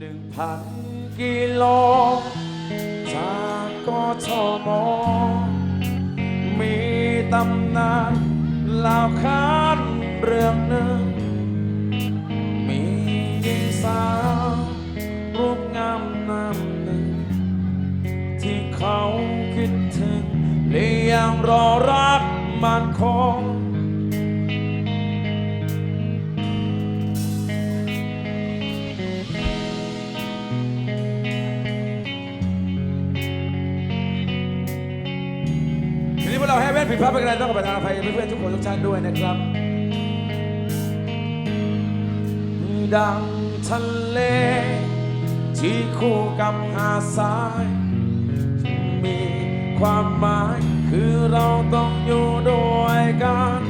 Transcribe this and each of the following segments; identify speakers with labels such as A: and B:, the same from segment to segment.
A: หนึ่งพันกิโลจากกทมมีตำนานเล่าขานเรื่องหนึ่ง มีหญิงสาวรูปงามนามหนึ่ง ที่เขาคิดถึงและยังรอ ผิดพลาดไปกันต้องขอประทานอภัยเพื่อนๆทุกคนทุกท่านด้วยนะครับ ดังทะเล ที่คู่กับหาดทราย มีความหมายคือเราต้องอยู่ด้วยกัน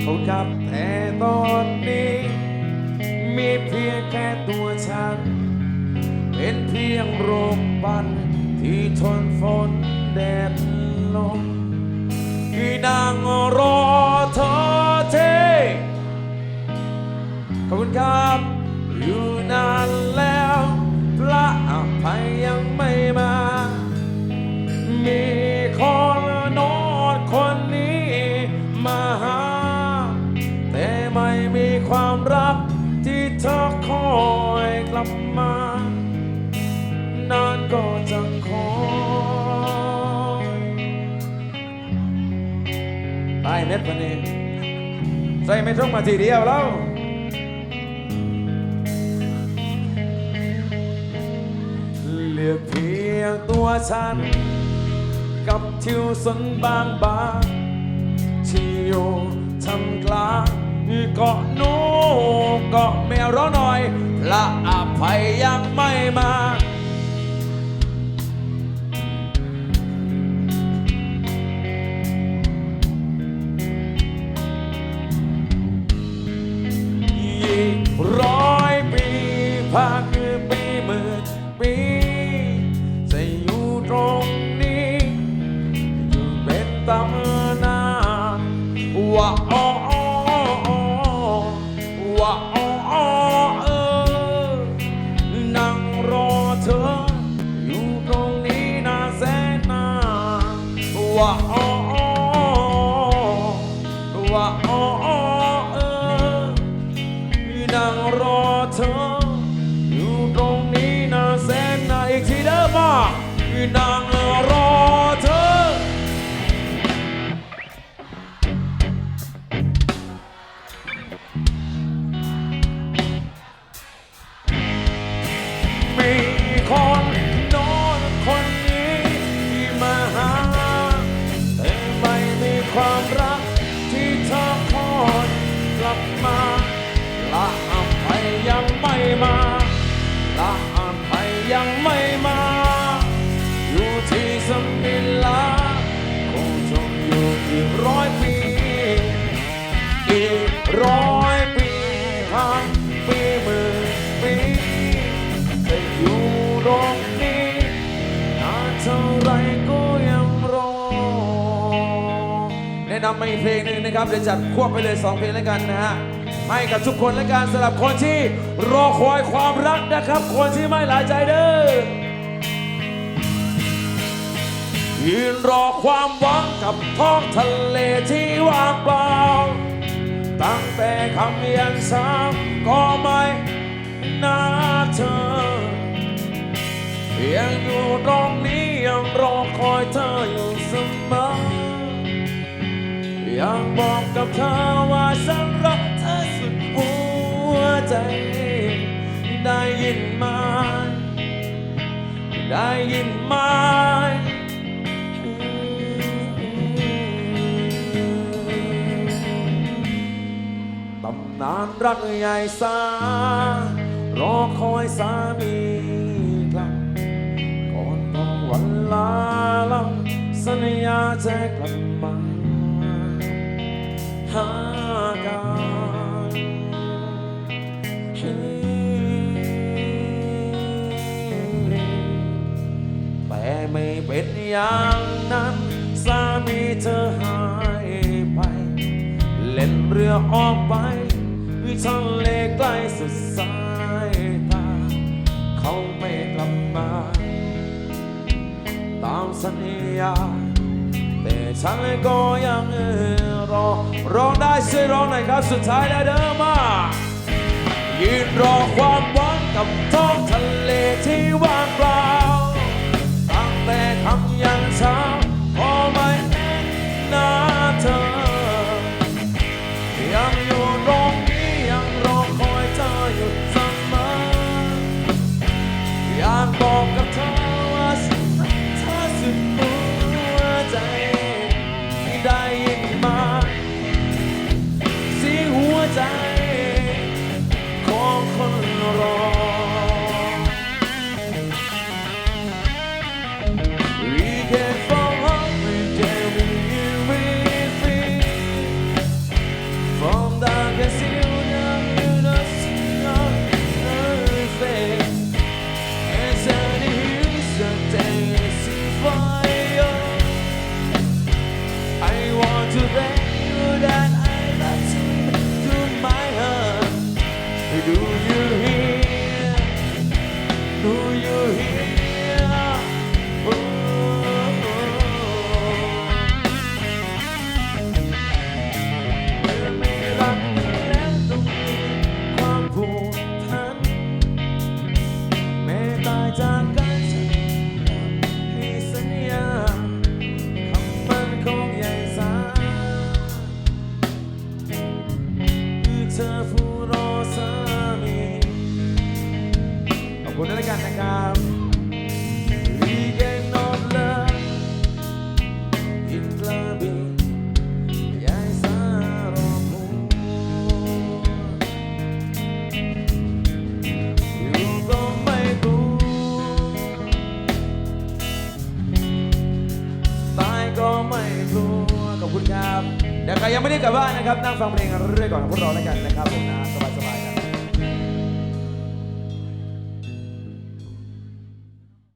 A: เขากับแต่ตอนนี้ มีเพียงแค่ตัวฉัน เป็นเพียงรูปปั้นที่ทนฝนแดดลม ที่ เม็ดพันเองใส่ไม่ต้องมาทีเดียวแล้วเหลือเพียงตัวฉัน กับทิวสนบางบางที่อยู่ทำกลางเกาะนูเกาะแมวร้อหน่อยละอภัยยังไม่มา ว่าอ้อว่าอ้ออ้อเออนั่งรอเธออยู่ตรงนี้นะแสนนะอีกทีเด้อมานั่ง อีกร้อยปีพันปีหมื่นปีจะอยู่ตรงนี้นานเท่าไรก็ยังรอ แนะนำมาอีกเพลงหนึ่งนะครับ เดี๋ยวจัดควบไปเลย 2 เพลงแล้วกันนะฮะ ให้กับทุกคนแล้วกันสำหรับคนที่รอคอยความรักนะครับ คนที่ไม่หลายใจเด้อยืนรอความหวังกับท้องทะเลที่ว่างเปล่า ตั้งแต่คำยันสามก็ไม่น่าเธอยังอยู่ตรงนี้ยังรอคอยเธออยู่เสมอยังบอกกับเธอว่าฉันรักเธอสุดหัวใจ ได้ยินไหมได้ยินไหม รักใหญ่สารอคอยสามีกลับก่อนพองวันลาลาสัญญาจะกลับมาหากันแต่ไม่เป็นอย่างนั้น สามีเธอหายไป เล่นเรือออกไป ทะเลใกล้สุดสายตา เขาไม่กลับมา ตามสัญญา แต่ฉันก็ยังรอ ร้องได้ช่วยร้องหน่อยครับ สุดท้ายได้เดิมมา ยืนรอความหวังกับท้อ ขอบคุณครับเดี๋ยวใครยังไม่ได้กลับบ้านนะครับ นั่งฟังเพลงเรื่อยก่อนของพวกเราแล้วกันนะครับผมนะสบาย